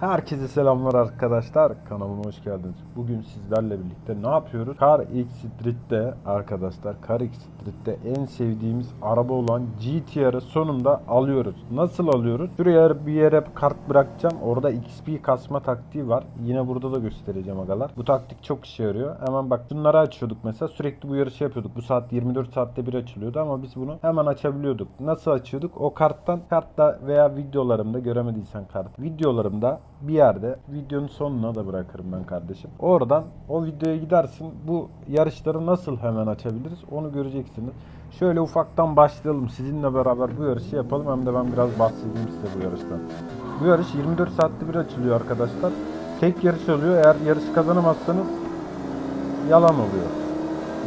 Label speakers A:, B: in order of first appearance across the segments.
A: Herkese selamlar arkadaşlar. Kanalıma hoş geldiniz. Bugün sizlerle birlikte ne yapıyoruz? Car X Street'te arkadaşlar Car X Street'te en sevdiğimiz araba olan GTR'ı sonunda alıyoruz. Nasıl alıyoruz? Şuraya bir yere kart bırakacağım. Orada XP kasma taktiği var. Yine burada da göstereceğim agalar. Bu taktik çok işe yarıyor. Hemen bak bunları açıyorduk mesela. Sürekli bu yarışı yapıyorduk. Bu saat 24 saatte bir açılıyordu ama biz bunu hemen açabiliyorduk. Nasıl açıyorduk? O karttan kartta veya videolarımda göremediysen kart. Videolarımda bir yerde videonun sonuna da bırakırım ben kardeşim. Oradan o videoya gidersin. Bu yarışları nasıl hemen açabiliriz onu göreceksiniz. Şöyle ufaktan başlayalım. Sizinle beraber bu yarışı yapalım. Hem de ben biraz bahsedeyim size bu yarıştan. Bu yarış 24 saatte bir açılıyor arkadaşlar. Tek yarış oluyor. Eğer yarışı kazanamazsanız yalan oluyor.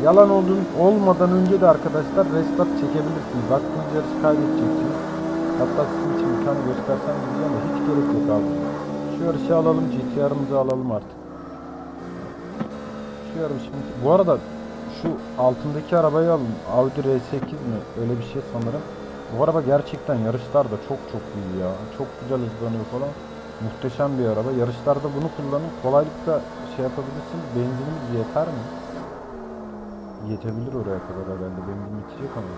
A: Yalan olduğun olmadan önce de arkadaşlar restart çekebilirsiniz. Baktığınız yarışı kaybedeceksiniz. Hatta sizin için bir tane göstersem diyeceğim de hiç gerek yok abi. Şu yarışı alalım, GTR'ımızı alalım artık. Şu yarışımız... Bu arada şu altındaki arabayı alın. Audi R8 mi? Öyle bir şey sanırım. Bu araba gerçekten yarışlarda çok çok iyi ya. Çok güzel hızlanıyor falan. Muhteşem bir araba. Yarışlarda bunu kullanın. Kolaylıkla şey yapabilirsiniz. Benzinimiz yeter mi? Yetebilir oraya kadar herhalde. Benzin bitecek ama.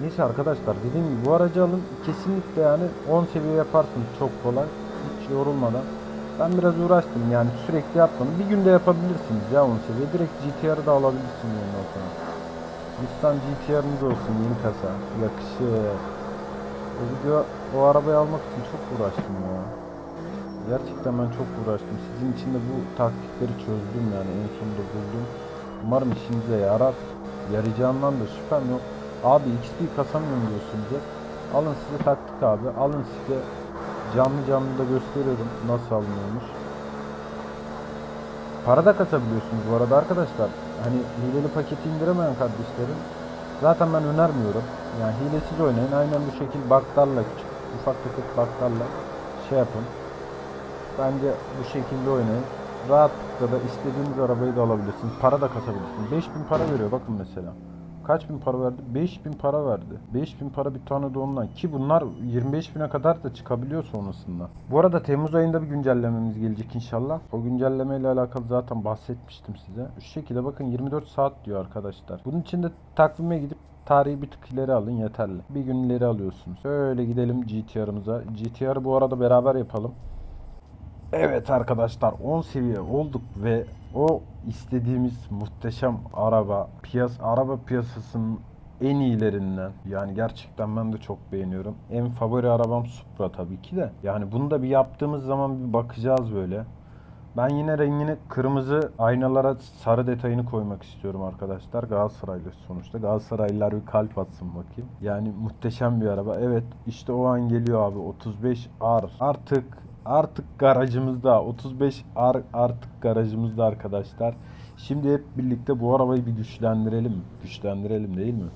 A: Neyse arkadaşlar dediğim gibi bu aracı alın. Kesinlikle yani 10 seviye yaparsınız çok kolay. Hiç yorulmadan. Ben biraz uğraştım yani sürekli yapmadım. Bir günde yapabilirsiniz ya 10 seviye. Direkt GTR'ı da alabilirsiniz ondan sonra. Nissan GTR'ınız olsun yeni kasa. Yakışır. O video o arabayı almak için çok uğraştım ya. Gerçekten ben çok uğraştım. Sizin için de bu taktikleri çözdüm yani en sonunda buldum. Umarım işinize yarar. Yarayacağından da şüphem yok. Abi XP kasamıyorum diyorsunuz. Alın size taktik abi. Alın size canlı canlı da gösteriyorum nasıl alınıyormuş. Para da kasabiliyorsunuz bu arada arkadaşlar. Hani hileli paketi indiremeyen kardeşlerim zaten ben önermiyorum. Yani hilesiz oynayın. Aynen bu şekil baklarla küçük ufak tefek baklarla şey yapın. Bence bu şekilde oynayın. Rahatlıkla da istediğiniz arabayı da alabilirsiniz. Para da kasabilirsiniz. 5000 para veriyor bakın mesela. Kaç bin para verdi? 5000 para verdi. 5000 para bir tane de. Ki bunlar 25 bine kadar da çıkabiliyor sonrasında. Bu arada Temmuz ayında bir güncellememiz gelecek inşallah. O güncelleme ile alakalı zaten bahsetmiştim size. Şu şekilde bakın 24 saat diyor arkadaşlar. Bunun için de takvime gidip tarihi bir tık ileri alın yeterli. Bir gün ileri alıyorsunuz. Şöyle gidelim GTR'ımıza. GTR bu arada beraber yapalım. Evet arkadaşlar 10 seviye olduk ve o istediğimiz muhteşem araba piyas araba piyasasının en iyilerinden yani gerçekten ben de çok beğeniyorum. En favori arabam Supra tabii ki de. Yani bunu da bir yaptığımız zaman bir bakacağız böyle. Ben yine rengini kırmızı aynalara sarı detayını koymak istiyorum arkadaşlar. Galatasaraylı sonuçta. Galatasaraylılar bir kalp atsın bakayım. Yani muhteşem bir araba. Evet işte o an geliyor abi. 35 R. Artık artık garajımızda. 35 R artık garajımızda arkadaşlar. Şimdi hep birlikte bu arabayı bir güçlendirelim. Güçlendirelim değil mi?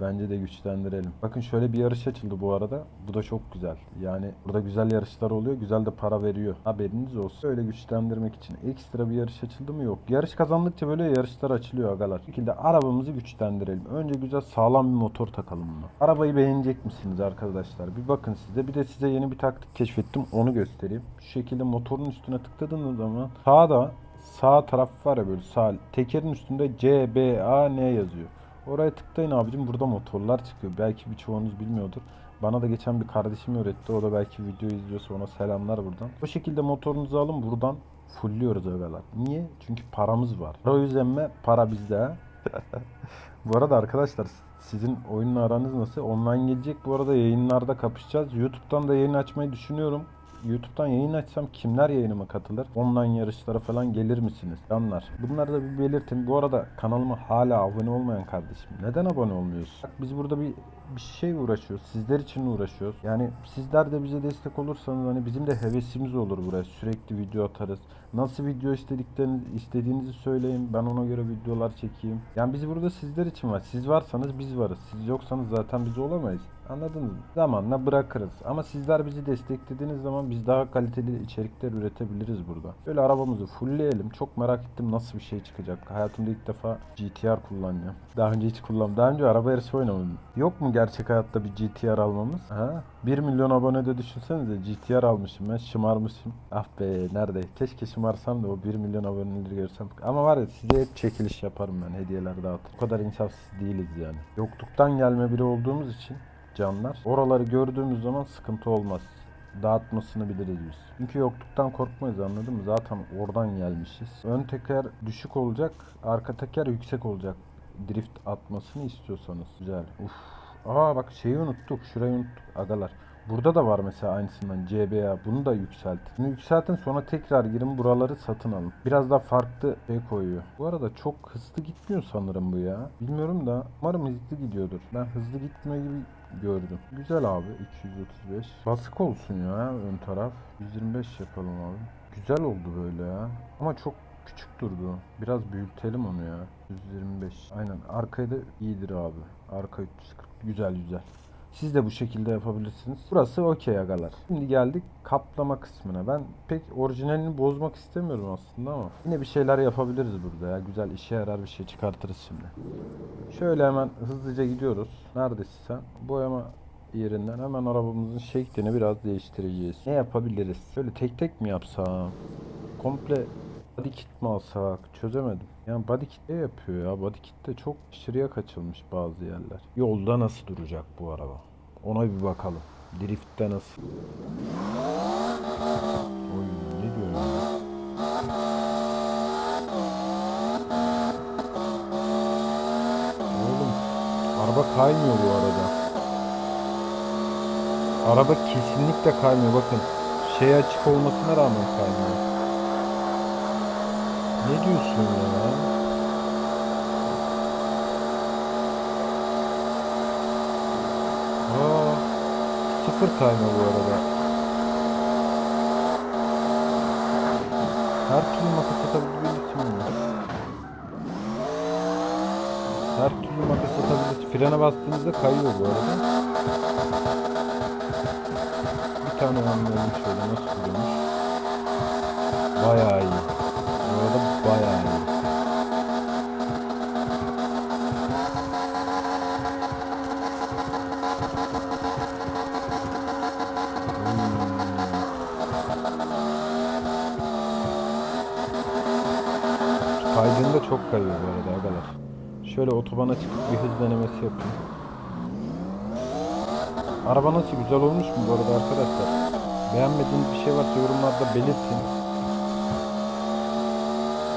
A: Bence de güçlendirelim. Bakın şöyle bir yarış açıldı bu arada. Bu da çok güzel. Yani burada güzel yarışlar oluyor. Güzel de para veriyor. Haberiniz olsun. Öyle güçlendirmek için ekstra bir yarış açıldı mı? Yok. Yarış kazandıkça böyle yarışlar açılıyor agalar. Bu şekilde arabamızı güçlendirelim. Önce güzel sağlam bir motor takalım buna. Arabayı beğenecek misiniz arkadaşlar? Bir bakın size. Bir de size yeni bir taktik keşfettim. Onu göstereyim. Şu şekilde motorun üstüne tıkladığınız zaman sağda sağ taraf var ya böyle sağ tekerin üstünde C, B, A, N yazıyor. Oraya tıklayın abicim burada motorlar çıkıyor. Belki birçoğunuz bilmiyordur. Bana da geçen bir kardeşim öğretti. O da belki video izliyorsa ona selamlar buradan. Bu şekilde motorunuzu alın buradan fullüyoruz agalar. Niye? Çünkü paramız var. Para yüzlenme para bizde bu arada arkadaşlar sizin oyunla aranız nasıl? Online gelecek. Bu arada yayınlarda kapışacağız. YouTube'dan da yayın açmayı düşünüyorum. YouTube'dan yayın açsam kimler yayınıma katılır? Online yarışlara falan gelir misiniz? Canlar. Bunları da bir belirtin. Bu arada kanalıma hala abone olmayan kardeşim. Neden abone olmuyorsun? Bak biz burada bir bir şey uğraşıyoruz. Sizler için uğraşıyoruz. Yani sizler de bize destek olursanız hani bizim de hevesimiz olur buraya. Sürekli video atarız. Nasıl video istedikleriniz, istediğinizi söyleyin. Ben ona göre videolar çekeyim. Yani biz burada sizler için var. Siz varsanız biz varız. Siz yoksanız zaten biz olamayız. Anladınız mı? Zamanla bırakırız. Ama sizler bizi desteklediğiniz zaman biz daha kaliteli içerikler üretebiliriz burada. Böyle arabamızı fullleyelim. Çok merak ettim nasıl bir şey çıkacak. Hayatımda ilk defa GTR kullanacağım. Daha önce hiç kullanmadım. Daha önce araba yarışı oynamadım. Yok mu gerçek hayatta bir GTR almamız? Ha? 1 milyon abone de düşünsenize GTR almışım ben şımarmışım. Ah be nerede? Keşke şımarsam da o 1 milyon aboneleri görsem. Ama var ya size hep çekiliş yaparım ben hediyeler dağıtırım. O kadar insafsız değiliz yani. Yokluktan gelme biri olduğumuz için canlar. Oraları gördüğümüz zaman sıkıntı olmaz. Dağıtmasını biliriz biz. Çünkü yokluktan korkmayız anladın mı? Zaten oradan gelmişiz. Ön teker düşük olacak, arka teker yüksek olacak. Drift atmasını istiyorsanız. Güzel. Uf. Aa bak şeyi unuttuk. Şurayı unuttuk agalar. Burada da var mesela aynısından CBA. Bunu da yükselt. Bunu yükseltin sonra tekrar girin buraları satın alın. Biraz daha farklı şey koyuyor. Bu arada çok hızlı gitmiyor sanırım bu ya. Bilmiyorum da umarım hızlı gidiyor Ben hızlı gitme gibi gördüm. Güzel abi 235. Basık olsun ya ön taraf. 125 yapalım abi. Güzel oldu böyle ya. Ama çok küçük durdu. Biraz büyütelim onu ya. 125. Aynen. Arkayı da iyidir abi. Arka 340. Güzel güzel. Siz de bu şekilde yapabilirsiniz. Burası okey agalar. Şimdi geldik kaplama kısmına. Ben pek orijinalini bozmak istemiyorum aslında ama yine bir şeyler yapabiliriz burada ya. Güzel işe yarar bir şey çıkartırız şimdi. Şöyle hemen hızlıca gidiyoruz. Neredesin sen? Boyama yerinden hemen arabamızın şeklini biraz değiştireceğiz. Ne yapabiliriz? Şöyle tek tek mi yapsam? Komple body kit mi alsak? Çözemedim. Yani body kit ne yapıyor ya? Body kit'te çok aşırıya kaçılmış bazı yerler. Yolda nasıl duracak bu araba? Ona bir bakalım. Drift'te nasıl? Oy ne diyor ya? Oğlum araba kaymıyor bu arada. Araba kesinlikle kaymıyor bakın. Şey açık olmasına rağmen kaymıyor. Ne diyorsun ya? Aa, sıfır kayma bu arada. Her türlü makas atabilirsin mi? Her türlü makas atabilirsin. Frene bastığınızda kayıyor bu arada. Bir tane anlayalım şöyle nasıl duruyormuş. Bayağı Kaydığında çok kayıyor bu arada agalar. Şöyle otobana çıkıp bir hız denemesi yapayım. Araba nasıl güzel olmuş mu bu arada arkadaşlar? Beğenmediğiniz bir şey varsa yorumlarda belirtin.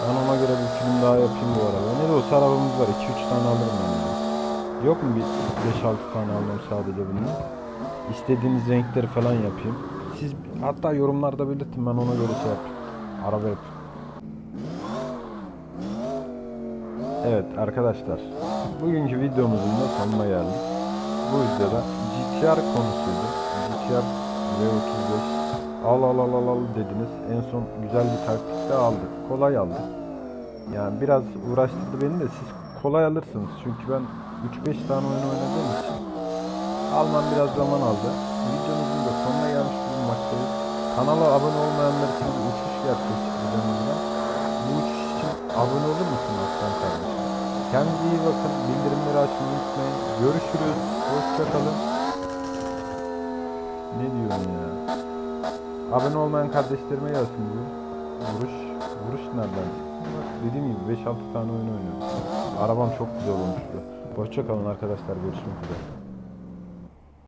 A: Ben ona göre bir film daha yapayım bu arada. Ne de olsa arabamız var. 2-3 tane alırım ben. yani. Yok mu bir 5-6 tane almam sadece bunu? İstediğiniz renkleri falan yapayım. Siz hatta yorumlarda belirtin ben ona göre şey yapayım. Araba yapayım. Evet arkadaşlar. Bugünkü videomuzun da sonuna geldik. Bu videoda GTR konusuydu. GTR V35 al al al al dediniz. En son güzel bir taktikle aldık. Kolay aldık. Yani biraz uğraştırdı beni de siz kolay alırsınız. Çünkü ben 3-5 tane oyun oynadığım için almam biraz zaman aldı. Videomuzun da sonuna gelmiş bulunmaktayız. Kanala abone olmayanlar için uçuş gerçekleştirdik videomuzda. Bu uçuş için abone olur musun Aslan kardeşim? Kendinize iyi bakın. Bildirimleri açmayı unutmayın. Görüşürüz. Hoşçakalın. Ne diyorsun ya? Abone olmayan kardeşlerime gelsin bu. Vuruş. Vuruş nereden? Bak dediğim gibi 5-6 tane oyun oynuyorum. Arabam çok güzel olmuştu. Hoşçakalın arkadaşlar. Görüşmek üzere.